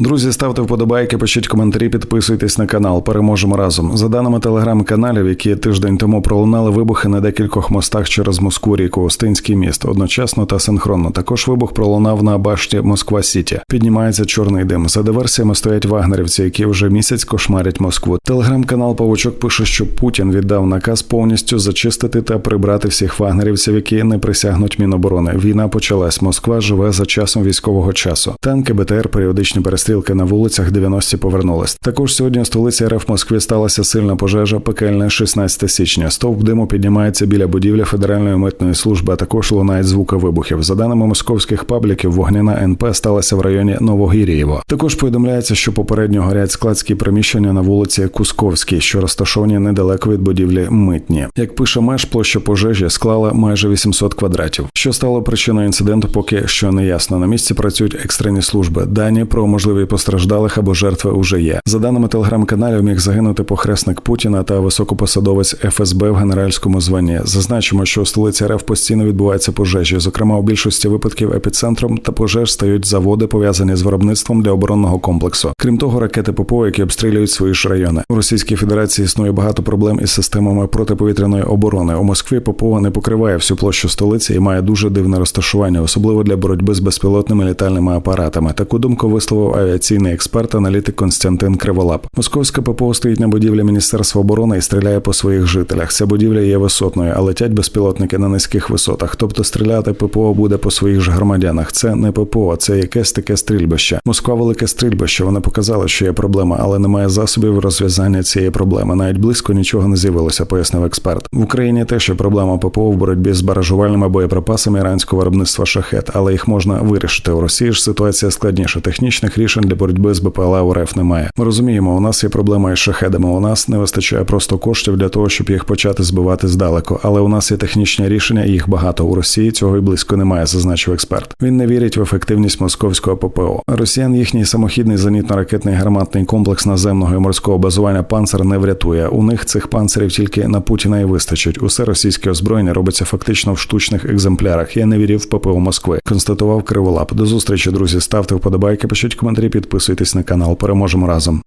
Друзі, ставте вподобайки, пишіть коментарі, підписуйтесь на канал. Переможемо разом. За даними телеграм-каналів, які тиждень тому пролунали вибухи на декількох мостах через Москву, ріку Остинський міст, одночасно та синхронно. Також вибух пролунав на башті Москва Сіті. Піднімається чорний дим. За диверсіями стоять вагнерівці, які вже місяць кошмарять Москву. Телеграм-канал Павучок пише, що Путін віддав наказ повністю зачистити та прибрати всіх вагнерівців, які не присягнуть Міноборони. Війна почалась. Москва живе за часом військового часу. Танки, БТР, періодичні перестрілки на вулицях 90-ті повернулись. Також сьогодні у столиці РФ Москві сталася сильна пожежа, пекельне 16 січня. Стовп диму піднімається біля будівлі Федеральної митної служби, а також лунають звуки вибухів. За даними московських пабліків, вогняна НП сталася в районі Новогір'єво. Також повідомляється, що попередньо горять складські приміщення на вулиці Кусковській, що розташовані недалеко від будівлі митні. Як пише меж, площа пожежі склала майже 800 квадратів. Що стало причиною інциденту, поки що не ясно. На місці працюють екстрені служби. Дані про можливі постраждалих або жертви уже є. За даними телеграм-каналів, міг загинути похресник Путіна та високопосадовець ФСБ в генеральському званні. Зазначимо, що у столиці РФ постійно відбуваються пожежі. Зокрема, у більшості випадків епіцентром та пожеж стають заводи, пов'язані з виробництвом для оборонного комплексу. Крім того, ракети ППО, які обстрілюють свої ж райони. У Російській Федерації існує багато проблем із системами протиповітряної оборони. У Москві ППО не покриває всю площу столиці і має дуже дивне розташування, особливо для боротьби з безпілотними літальними апаратами. Таку думку висловив авіаційний експерт, аналітик Константин Криволап. Московська ППО стоїть на будівлі Міністерства оборони і стріляє по своїх жителях. Ця будівля є висотною, а летять безпілотники на низьких висотах. Тобто стріляти ППО буде по своїх ж громадянах. Це не ППО, це якесь таке стрільбище. Москва велике стрільбище. Вони показали, що є проблема, але немає засобів розв'язання цієї проблеми. Навіть близько нічого не з'явилося, пояснив експерт. В Україні теж є проблема ППО в боротьбі з баражувальними боєприпасами іранського виробництва шахет, але їх можна вирішити. У Росії ж ситуація складніша. Технічних рішень для боротьби з БПЛА у РФ немає. Ми розуміємо, у нас є проблема із шахедами. У нас не вистачає просто коштів для того, щоб їх почати збивати здалеку. Але у нас є технічні рішення, і їх багато у Росії. Цього й близько немає, зазначив експерт. Він не вірить в ефективність московського ППО. Росіян їхній самохідний зенітно-ракетний гарматний комплекс наземного і морського базування панцер не врятує. У них цих панцерів тільки на Путіна і вистачить. Усе російське озброєння робиться фактично в штучних екземплярах. Я не вірив в ППО Москви. Констатував Криволап. До зустрічі, друзі. Ставте вподобайки, пишіть коментарі, підписуйтесь на канал. Переможемо разом.